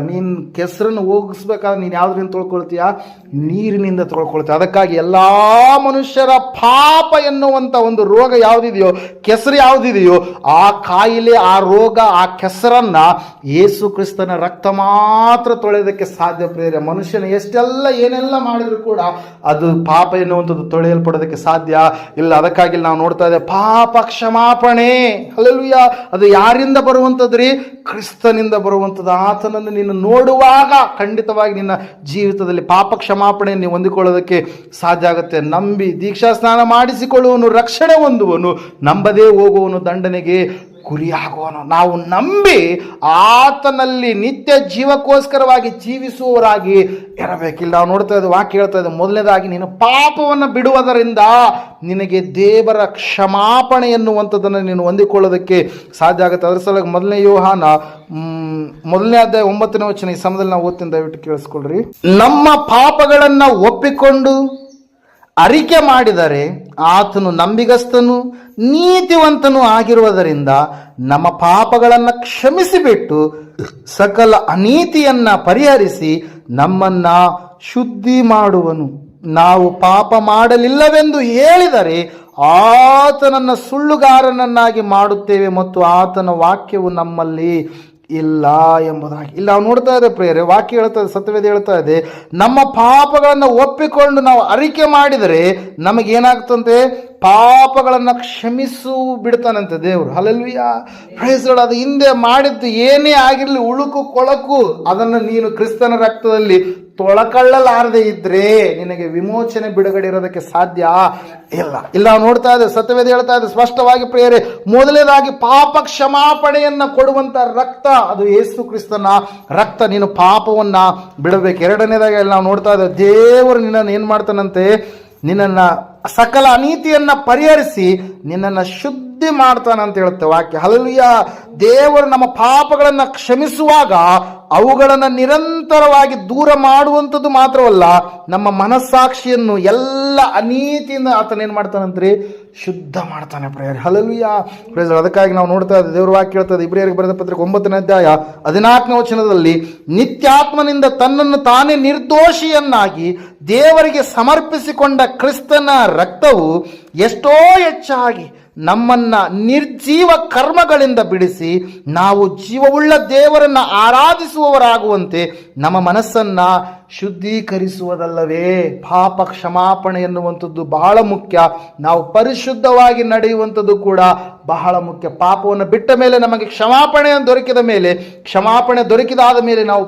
ನೀನ್ ಕೆಸರನ್ನು ಹೋಗಿಸ್ಬೇಕಾದ್ರೆ ನೀನು ಯಾವ್ದ್ರಿಂದ ತೊಳ್ಕೊಳ್ತೀಯ? ನೀರಿನಿಂದ ತೊಳ್ಕೊಳ್ತೀಯ. ಅದಕ್ಕಾಗಿ ಎಲ್ಲಾ ಮನುಷ್ಯರ ಪಾಪ ಎನ್ನುವಂತ ಒಂದು ರೋಗ ಯಾವುದಿದೆಯೋ, ಕೆಸರು ಯಾವುದಿದೆಯೋ, ಆ ಕಾಯಿಲೆ, ಆ ರೋಗ, ಆ ಕೆಸರನ್ನ ಯೇಸು ಕ್ರಿಸ್ತನ ರಕ್ತ ಮಾತ್ರ ತೊಳೆಯೋದಕ್ಕೆ ಸಾಧ್ಯ ಪ್ರೇರೆ ಮನುಷ್ಯನ ಎಷ್ಟೆಲ್ಲ ಏನೆಲ್ಲ ಮಾಡಿದ್ರು ಕೂಡ ಅದು ಪಾಪ ಎನ್ನುವಂಥದ್ದು ತೊಳೆಯಲ್ಪಡೋದಕ್ಕೆ ಸಾಧ್ಯ ಇಲ್ಲ. ಅದಕ್ಕಾಗಿ ನಾವು ನೋಡ್ತಾ ಇದ್ದೇವೆ, ಪಾಪ ಕ್ಷಮಾಪಣೆ. ಅಲ್ಲಲ್ವಿಯ ಅದು ಯಾರಿಂದ ಬರುವಂಥದ್ರಿ ಕ್ರಿಸ್ತನಿಂದ ಬರುವಂಥದ್ದು. ಆತನನ್ನು ನೋಡುವಾಗ ಖಂಡಿತವಾಗಿ ನಿನ್ನ ಜೀವಿತದಲ್ಲಿ ಪಾಪ ಕ್ಷಮಾಪಣೆ ನೀವು ಹೊಂದಿಕೊಳ್ಳೋದಕ್ಕೆ ಸಾಧ್ಯ ಆಗುತ್ತೆ. ನಂಬಿ ದೀಕ್ಷಾ ಸ್ನಾನ ಮಾಡಿಸಿಕೊಳ್ಳುವನು ರಕ್ಷಣೆ ಹೊಂದುವನು ನಂಬದೇ ಹೋಗುವನು ದಂಡನೆಗೆ ಗುರಿಯಾಗುವನು ನಾವು ನಂಬಿ ಆತನಲ್ಲಿ ನಿತ್ಯ ಜೀವಕ್ಕೋಸ್ಕರವಾಗಿ ಜೀವಿಸುವವರಾಗಿ ಇರಬೇಕಿಲ್ಲ. ನಾವು ನೋಡ್ತಾ ಇದ್ದೀವಿ ವಾಕ್ಯ ಹೇಳ್ತಾ ಇದ್ದೀವಿ ಮೊದಲನೇದಾಗಿ, ನೀನು ಪಾಪವನ್ನು ಬಿಡುವುದರಿಂದ ನಿನಗೆ ದೇವರ ಕ್ಷಮಾಪಣೆ ಎನ್ನುವಂಥದ್ದನ್ನು ನೀನು ಹೊಂದಿಕೊಳ್ಳೋದಕ್ಕೆ ಸಾಧ್ಯ ಆಗುತ್ತೆ. ಅದರ ಸಲ ಮೊದಲನೇ ಯೋಹಾನ ಮೊದಲನೇ ಅಧ್ಯಾಯ ಒಂಬತ್ತನೇ ವಚನ ಈ ಸಮಯದಲ್ಲಿ ನಾವು ಓದ್ತೀನಿ, ದಯವಿಟ್ಟು ಕೇಳಿಸ್ಕೊಳ್ರಿ. ನಮ್ಮ ಪಾಪಗಳನ್ನು ಒಪ್ಪಿಕೊಂಡು ಅರಿಕೆ ಮಾಡಿದರೆ ಆತನು ನಂಬಿಗಸ್ತನು, ನೀತಿವಂತನು ಆಗಿರುವುದರಿಂದ ನಮ್ಮ ಪಾಪಗಳನ್ನು ಕ್ಷಮಿಸಿಬಿಟ್ಟು ಸಕಲ ಅನೀತಿಯನ್ನ ಪರಿಹರಿಸಿ ನಮ್ಮನ್ನ ಶುದ್ಧಿ ಮಾಡುವನು. ನಾವು ಪಾಪ ಮಾಡಲಿಲ್ಲವೆಂದು ಹೇಳಿದರೆ ಆತನನ್ನ ಸುಳ್ಳುಗಾರನನ್ನಾಗಿ ಮಾಡುತ್ತೇವೆ ಮತ್ತು ಆತನ ವಾಕ್ಯವು ನಮ್ಮಲ್ಲಿ ಇಲ್ಲ ಎಂಬುದಾಗಿ. ಇಲ್ಲ ನಾವು ನೋಡ್ತಾ ಇದೆ ಪ್ರೇರೆ ವಾಕ್ಯ ಹೇಳ್ತಾ ಇದೆ, ಸತ್ಯವೇದ ಹೇಳ್ತಾ ಇದೆ, ನಮ್ಮ ಪಾಪಗಳನ್ನು ಒಪ್ಪಿಕೊಂಡು ನಾವು ಅರಿಕೆ ಮಾಡಿದರೆ ನಮಗೇನಾಗ್ತಂತೆ? ಪಾಪಗಳನ್ನು ಕ್ಷಮಿಸು ಬಿಡ್ತಾನಂತೆ ದೇವರು. ಅಲ್ಲಲ್ವಿಯಾ ಪ್ರೈಸ್ಗಳು ಅದು ಹಿಂದೆ ಮಾಡಿದ್ದು ಏನೇ ಆಗಿರಲಿ, ಉಳುಕು, ಕೊಳಕು, ಅದನ್ನು ನೀನು ಕ್ರಿಸ್ತನ ರಕ್ತದಲ್ಲಿ ತೊಳಕಳ್ಳಲಾರದೆ ಇದ್ರೆ ನಿನಗೆ ವಿಮೋಚನೆ ಬಿಡುಗಡೆ ಇರೋದಕ್ಕೆ ಸಾಧ್ಯ? ಇಲ್ಲ. ಇಲ್ಲ ನೋಡ್ತಾ ಇದೆ ಸತ್ಯವೇದ ಹೇಳ್ತಾ ಇದೆ ಸ್ಪಷ್ಟವಾಗಿ ಪ್ರಿಯರೇ, ಮೊದಲನೇದಾಗಿ ಪಾಪ ಕ್ಷಮಾಪಣೆಯನ್ನ ಕೊಡುವಂತ ರಕ್ತ, ಅದು ಯೇಸು ಕ್ರಿಸ್ತನ ರಕ್ತ. ನೀನು ಪಾಪವನ್ನ ಬಿಡಬೇಕು. ಎರಡನೇದಾಗಿ ನಾವು ನೋಡ್ತಾ ಇದ್ದೇವೆ, ದೇವರು ನಿನ್ನನ್ನು ಏನ್ ಮಾಡ್ತಾನಂತೆ? ನಿನ್ನನ್ನ ಸಕಲ ಅನೀತಿಯನ್ನ ಪರಿಹರಿಸಿ ನಿನ್ನನ್ನು ಶುದ್ಧಿ ಮಾಡ್ತಾನಂತ ಹೇಳುತ್ತೆ ವಾಕ್ಯ. ಹಲಲಿಯ ದೇವರು ನಮ್ಮ ಪಾಪಗಳನ್ನ ಕ್ಷಮಿಸುವಾಗ ಅವುಗಳನ್ನು ನಿರಂತರವಾಗಿ ದೂರ ಮಾಡುವಂಥದ್ದು ಮಾತ್ರವಲ್ಲ, ನಮ್ಮ ಮನಸ್ಸಾಕ್ಷಿಯನ್ನು ಎಲ್ಲ ಅನೀತಿಯಿಂದ ಆತನ ಏನು ಮಾಡ್ತಾನಂತ್ರಿ? ಶುದ್ಧ ಮಾಡ್ತಾನೆ ಪ್ರೇಯರ್. ಹಲಲ್ವಿಯ ಪ್ರೇಯರ್ ಅದಕ್ಕಾಗಿ ನಾವು ನೋಡ್ತಾ ಇದ್ದೇವೆ ದೇವ್ರ ವಾಕ್ಯ ಹೇಳ್ತದೆ ಇಬ್ರಿಯರಿಗೆ ಬರೆದ ಪತ್ರಿಕೆ ಒಂಬತ್ತನೇ ಅಧ್ಯಾಯ ಹದಿನಾಲ್ಕನೇ ವಚನದಲ್ಲಿ, ನಿತ್ಯಾತ್ಮನಿಂದ ತನ್ನನ್ನು ತಾನೇ ನಿರ್ದೋಷಿಯನ್ನಾಗಿ ದೇವರಿಗೆ ಸಮರ್ಪಿಸಿಕೊಂಡ ಕ್ರಿಸ್ತನ ರಕ್ತವು ಎಷ್ಟೋ ಹೆಚ್ಚಾಗಿ ನಮ್ಮನ್ನ ನಿರ್ಜೀವ ಕರ್ಮಗಳಿಂದ ಬಿಡಿಸಿ ನಾವು ಜೀವವುಳ್ಳ ದೇವರನ್ನ ಆರಾಧಿಸುವವರಾಗುವಂತೆ ನಮ್ಮ ಮನಸ್ಸನ್ನ ಶುದ್ಧೀಕರಿಸುವುದಲ್ಲವೇ? ಪಾಪ ಕ್ಷಮಾಪಣೆ ಎನ್ನುವಂಥದ್ದು ಬಹಳ ಮುಖ್ಯ. ನಾವು ಪರಿಶುದ್ಧವಾಗಿ ನಡೆಯುವಂಥದ್ದು ಕೂಡ ಬಹಳ ಮುಖ್ಯ. ಪಾಪವನ್ನು ಬಿಟ್ಟ ಮೇಲೆ ನಮಗೆ ಕ್ಷಮಾಪಣೆ ದೊರಕಿದ ಮೇಲೆ, ಕ್ಷಮಾಪಣೆ ದೊರಕಿದಾದ ಮೇಲೆ ನಾವು